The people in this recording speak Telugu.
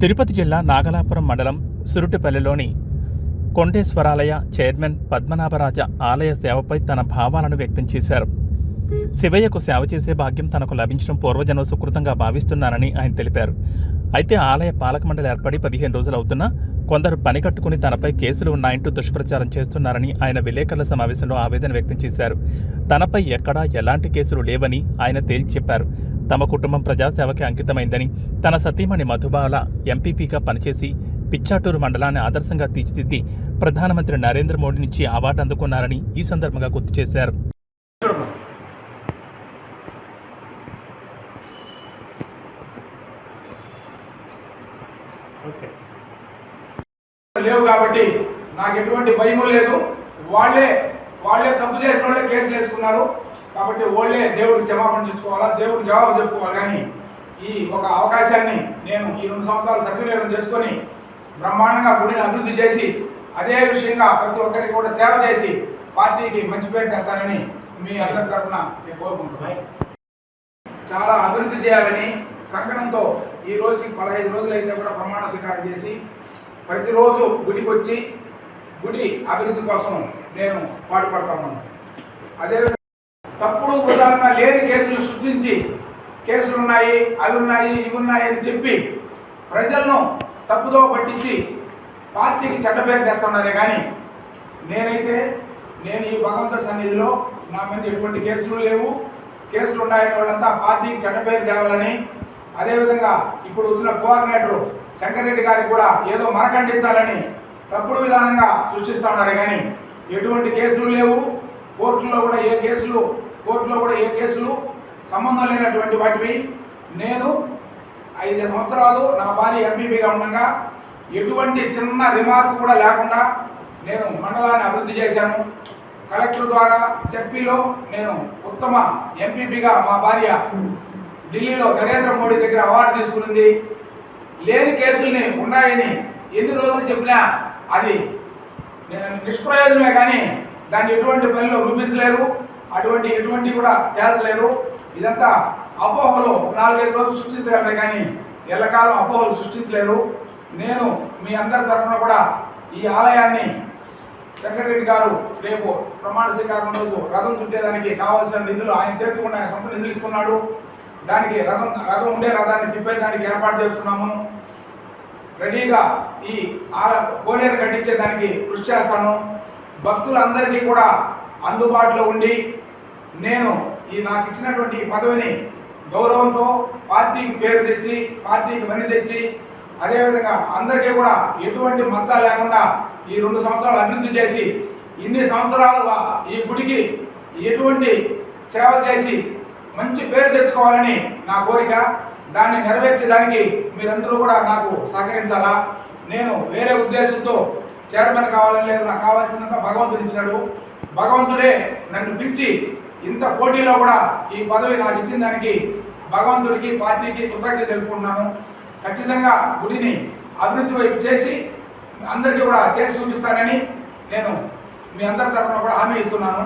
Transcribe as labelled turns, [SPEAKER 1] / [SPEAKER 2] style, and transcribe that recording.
[SPEAKER 1] తిరుపతి జిల్లా నాగలాపురం మండలం సురుటిపల్లిలోని కొండేశ్వరాలయ చైర్మన్ పద్మనాభరాజ ఆలయ సేవపై తన భావాలను వ్యక్తం చేశారు. శివయ్యకు సేవ చేసే భాగ్యం తనకు లభించడం పూర్వజన్మ సుకృతంగా భావిస్తున్నానని ఆయన తెలిపారు. అయితే ఆలయ పాలక మండలి ఏర్పడి పదిహేను రోజులు అవుతున్నా కొందరు పని కట్టుకుని తనపై కేసులు ఉన్నాయంటూ దుష్ప్రచారం చేస్తున్నారని ఆయన విలేకరుల సమావేశంలో ఆవేదన వ్యక్తం చేశారు. తనపై ఎక్కడా ఎలాంటి కేసులు లేవని ఆయన తేల్చి చెప్పారు. తమ కుటుంబం ప్రజాసేవకి అంకితమైందని తన సతీమణి మధుబాల ఎంపీపీగా పనిచేసి పిచ్చాటూరు మండలాన్ని ఆదర్శంగా తీర్చిదిద్ది ప్రధానమంత్రి నరేంద్ర మోడీ నుంచి అవార్డు అందుకున్నారని ఈ సందర్భంగా గుర్తు చేశారు.
[SPEAKER 2] లేవు కాబట్టి నాకు ఎటువంటి భయము లేదు. వాళ్ళే వాళ్ళే తప్పు చేసిన వాళ్ళే కేసులు వేసుకున్నారు. కాబట్టి వాళ్ళే దేవుడికి క్షమాపణ చేసుకోవాలా దేవుడికి జవాబు చెప్పుకోవాలి. కానీ ఈ ఒక అవకాశాన్ని నేను ఈ రెండు సంవత్సరాలు సద్వినియోగం చేసుకొని బ్రహ్మాండంగా గుడిని అభివృద్ధి చేసి అదే విషయంగా ప్రతి ఒక్కరికి కూడా సేవ చేసి పార్టీకి మంచి పేరు తెస్తానని మీ అందరి తరఫున నేను కోరుకుంటున్నాను. చాలా అభివృద్ధి చేయాలని కంకణంతో ఈ రోజుకి పదహైదు రోజులు అయితే కూడా ప్రమాణ స్వీకారం చేసి ప్రతిరోజు గుడికి వచ్చి గుడి అభివృద్ధి కోసం నేను పాటుపడతా ఉన్నాను. అదేవిధంగా తప్పుడు ఉదాహరణ లేని కేసులు సృష్టించి కేసులు ఉన్నాయి అవి ఉన్నాయి ఇవి ఉన్నాయి అని చెప్పి ప్రజలను తప్పుదో పట్టించి పార్టీకి చెడ్డ పేరు తెస్తున్నారే కానీ నేనైతే నేను ఈ భగవంతుడి సన్నిధిలో నా మీద ఎటువంటి కేసులు లేవు. కేసులు ఉన్నాయని వాళ్ళంతా పార్టీకి చెడ్డ పేరు తేవాలని అదేవిధంగా ఇప్పుడు వచ్చిన కోఆర్డినేటర్ శంకర్రెడ్డి గారికి కూడా ఏదో మరకండించాలని తప్పుడు విధానంగా సృష్టిస్తూ ఉన్నారు కానీ ఎటువంటి కేసులు లేవు. కోర్టులో కూడా ఏ కేసులు కోర్టులో కూడా ఏ కేసులు సంబంధం లేనటువంటి వాటివి. నేను ఐదు సంవత్సరాలు నా భార్య ఎంపీపీగా ఉండగా ఎటువంటి చిన్న రిమార్క్ కూడా లేకుండా నేను మండలాన్ని అభివృద్ధి చేశాను. కలెక్టర్ ద్వారా చెప్పిలో నేను ఉత్తమ ఎంపీపీగా మా భార్య ఢిల్లీలో నరేంద్ర మోడీ దగ్గర అవార్డు తీసుకునింది. లేని కేసుల్ని ఉన్నాయని ఎన్ని రోజులు చెప్పినా అది నేను నిష్ప్రయోజనమే కానీ దాన్ని ఎటువంటి పనిలో రూపించలేరు అటువంటి ఎటువంటి కూడా తేల్చలేరు. ఇదంతా అపోహలు నాలుగైదు రోజులు సృష్టించగలరు కానీ ఎల్లకాలం అపోహలు సృష్టించలేరు. నేను మీ అందరి తరఫున కూడా ఈ ఆలయాన్ని సెక్రటరీ గారు రేపు ప్రమాణ స్వీకారం రోజు రథం చుట్టేదానికి కావాల్సిన నిధులు ఆయన చేతికి ఆయన సొంత నిధులు ఇస్తున్నాడు. దానికి రథం రథం ఉండే రథాన్ని తిప్పే దానికి ఏర్పాటు చేస్తున్నాము. రెడీగా ఈ ఆల కోనేరు కట్టించే దానికి కృషి చేస్తాను. భక్తులందరికీ కూడా అందుబాటులో ఉండి నేను ఈ నాకు ఇచ్చినటువంటి పదవిని గౌరవంతో పార్టీకి పేరు తెచ్చి పార్టీకి మని తెచ్చి అదేవిధంగా అందరికీ కూడా ఎటువంటి మచ్చ లేకుండా ఈ రెండు సంవత్సరాలు అభివృద్ధి చేసి ఇన్ని సంవత్సరాలుగా ఈ గుడికి ఎటువంటి సేవ చేసి మంచి పేరు తెచ్చుకోవాలని నా కోరిక. దాన్ని నెరవేర్చడానికి మీరందరూ కూడా నాకు సహకరించాలా? నేను వేరే ఉద్దేశంతో చైర్మన్ కావాలని లేదు నాకు కావాల్సినంత భగవంతుడు ఇచ్చినాడు భగవంతుడే నన్ను పిలిచి ఇంత పోటీలో కూడా ఈ పదవి నాకు ఇచ్చిన దానికి భగవంతుడికి పార్టీకి కృతజ్ఞత తెలుపుకుంటున్నాను. ఖచ్చితంగా గుడిని అభివృద్ధి వైపు చేసి అందరికీ కూడా చేసి చూపిస్తానని నేను మీ అందరి తరఫున కూడా హామీ ఇస్తున్నాను.